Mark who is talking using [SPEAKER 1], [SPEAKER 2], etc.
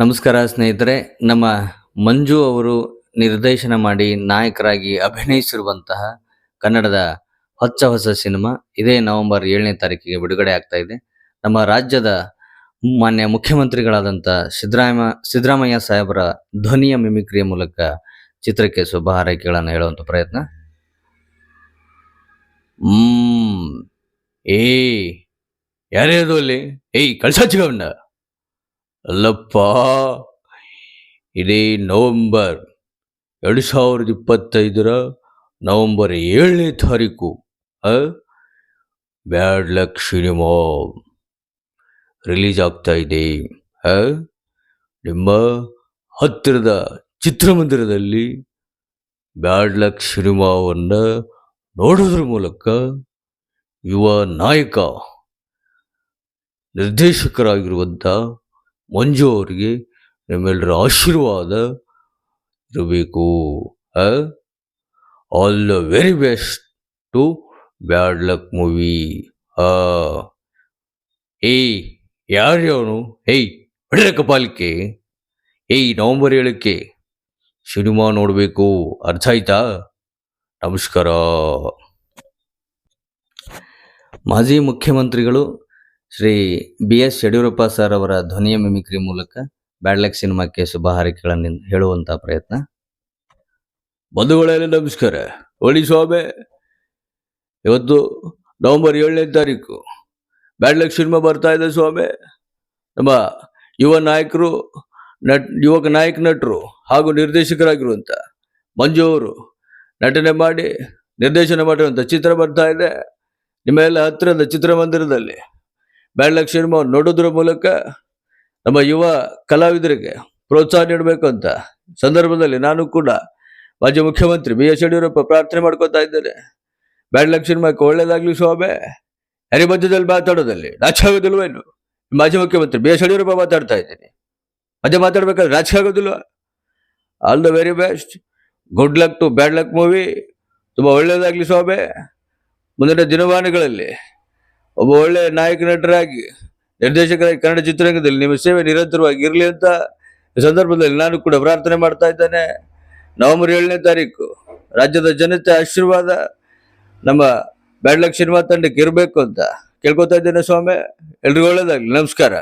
[SPEAKER 1] ನಮಸ್ಕಾರ ಸ್ನೇಹಿತರೆ, ನಮ್ಮ ಮಂಜು ಅವರು ನಿರ್ದೇಶನ ಮಾಡಿ ನಾಯಕರಾಗಿ ಅಭಿನಯಿಸಿರುವಂತಹ ಕನ್ನಡದ ಹೊಚ್ಚ ಹೊಸ ಸಿನಿಮಾ ಇದೇ ನವೆಂಬರ್ ಏಳನೇ ತಾರೀಕಿಗೆ ಬಿಡುಗಡೆ ಆಗ್ತಾ ಇದೆ. ನಮ್ಮ ರಾಜ್ಯದ ಮಾನ್ಯ ಮುಖ್ಯಮಂತ್ರಿಗಳಾದಂಥ ಸಿದ್ದರಾಮ, ಸಿದ್ದರಾಮಯ್ಯ ಸಾಹೇಬರ ಧ್ವನಿಯ ಮಿಮಿಕ್ರಿಯ ಮೂಲಕ ಚಿತ್ರಕ್ಕೆ ಶುಭ ಹಾರೈಕೆಗಳನ್ನು ಹೇಳುವಂಥ ಪ್ರಯತ್ನ. ಏ ಯಾರೇ ಅಲ್ಲಿ? ಏಯ್ ಕಳ್ಸಾಚಿಗವನ್ನ ಅಲ್ಲಪ್ಪ ಇದೇ ನವೆಂಬರ್ ಎರಡು ಸಾವಿರದ ಇಪ್ಪತ್ತೈದರ ನವೆಂಬರ್ ಏಳನೇ ತಾರೀಕು ಬ್ಯಾಡ್ ಲಕ್ ಸಿನಿಮಾ ರಿಲೀಸ್ ಆಗ್ತಾ ಇದೆ? ನಿಮ್ಮ ಹತ್ತಿರದ ಚಿತ್ರಮಂದಿರದಲ್ಲಿ ಬ್ಯಾಡ್ ಲಕ್ ಸಿನಿಮಾವನ್ನು ನೋಡೋದ್ರ ಮೂಲಕ ಯುವ ನಾಯಕ ನಿರ್ದೇಶಕರಾಗಿರುವಂಥ ಮಂಜು ಅವರಿಗೆ ನಿಮ್ಮೆಲ್ಲರ ಆಶೀರ್ವಾದ ಇರಬೇಕು. All the very best to bad luck movie ಏಯ್ ಯಾರು ಅವನು? ಏಯ್ ಒಳ್ಳೆ ಕಪಾಲಿಕೆ ಏಯ್, ನವಂಬರ್ ಏಳಕ್ಕೆ ಸಿನಿಮಾ ನೋಡಬೇಕು. ಅರ್ಥ ಆಯ್ತಾ? ನಮಸ್ಕಾರ. ಮಾಜಿ ಮುಖ್ಯಮಂತ್ರಿಗಳು Shri B S Yediyurappa sir ಅವರ ಧ್ವನಿಯ ಮಿಮಿಕ್ರಿ ಮೂಲಕ ಬ್ಯಾಡ್ಲಕ್ ಸಿನಿಮಾಕ್ಕೆ ಶುಭ ಹಾರೈಕೆಗಳನ್ನು ಹೇಳುವಂತ ಪ್ರಯತ್ನ. ಬಂಧುಗಳೆಲ್ಲ ನಮಸ್ಕಾರ. ಒಳಿ ಸ್ವಾಮಿ ಇವತ್ತು ನವೆಂಬರ್ ಏಳನೇ ತಾರೀಕು. ಬ್ಯಾಡ್ಲಕ್ ಸಿನಿಮಾ ಬರ್ತಾ ಇದೆ ಸ್ವಾಮಿ ನಮ್ಮ ಯುವ ನಾಯಕರು, ನಟ್, ಯುವಕ ನಾಯಕ ನಟರು ಹಾಗೂ ನಿರ್ದೇಶಕರಾಗಿರುವಂಥ ಮಂಜು ಅವರು ನಟನೆ ಮಾಡಿ ನಿರ್ದೇಶನ ಮಾಡಿರುವಂಥ ಚಿತ್ರ ಬರ್ತಾ ಇದೆ. ನಿಮ್ಮೆಲ್ಲ ಹತ್ತಿರದ ಚಿತ್ರಮಂದಿರದಲ್ಲಿ. ಬ್ಯಾಡ್ಲಕ್ ಸಿನಿಮಾ ನೋಡೋದ್ರ ಮೂಲಕ ನಮ್ಮ ಯುವ ಕಲಾವಿದರಿಗೆ ಪ್ರೋತ್ಸಾಹ ನೀಡಬೇಕು ಅಂತ ಸಂದರ್ಭದಲ್ಲಿ ನಾನು ಕೂಡ ಮಾಜಿ ಮುಖ್ಯಮಂತ್ರಿ ಬಿ ಎಸ್ ಯಡಿಯೂರಪ್ಪ ಪ್ರಾರ್ಥನೆ ಮಾಡ್ಕೊತಾ ಇದ್ದೇನೆ. ಬ್ಯಾಡ್ಲಕ್ ಸಿನಿಮಾಕ್ಕೆ ಒಳ್ಳೇದಾಗ್ಲಿ ಶೋಭೆ ಯಾರಿ ಮಧ್ಯದಲ್ಲಿ ಮಾತಾಡೋದಲ್ಲಿ ನಾಚಿಕೆ ಆಗೋದಿಲ್ವೇನು ಮಾಜಿ ಮುಖ್ಯಮಂತ್ರಿ ಬಿ ಎಸ್ ಯಡಿಯೂರಪ್ಪ ಮಾತಾಡ್ತಾ ಇದ್ದೀನಿ. ಮಧ್ಯೆ ಮಾತಾಡ್ಬೇಕಾದ್ರೆ ಆಗೋದಿಲ್ವಾ? All the very best good luck to bad luck movie ತುಂಬ ಒಳ್ಳೇದಾಗ್ಲಿ ಶೋಭೆ. ಮುಂದಿನ ದಿನಮಾನಗಳಲ್ಲಿ ಒಬ್ಬ ಒಳ್ಳೆ ನಾಯಕ ನಟರಾಗಿ, ನಿರ್ದೇಶಕರಾಗಿ ಕನ್ನಡ ಚಿತ್ರರಂಗದಲ್ಲಿ ನಿಮ್ಮ ಸೇವೆ ನಿರಂತರವಾಗಿ ಇರಲಿ ಅಂತ ಸಂದರ್ಭದಲ್ಲಿ ನಾನು ಕೂಡ ಪ್ರಾರ್ಥನೆ ಮಾಡ್ತಾ ಇದ್ದೇನೆ. ನವೆಂಬರ್ ಏಳನೇ ತಾರೀಕು, ರಾಜ್ಯದ ಜನತೆ ಆಶೀರ್ವಾದ, ನಮ್ಮ ಬ್ಯಾಡ್ಲಕ್ ಸಿನಿಮಾ ತಂಡಕ್ಕೆ ಇರಬೇಕು ಅಂತ ಕೇಳ್ಕೊತಾ ಇದ್ದೇನೆ ಸ್ವಾಮಿ. ಎಲ್ರಿಗೂ ಒಳ್ಳೇದಾಗಲಿ. ನಮಸ್ಕಾರ.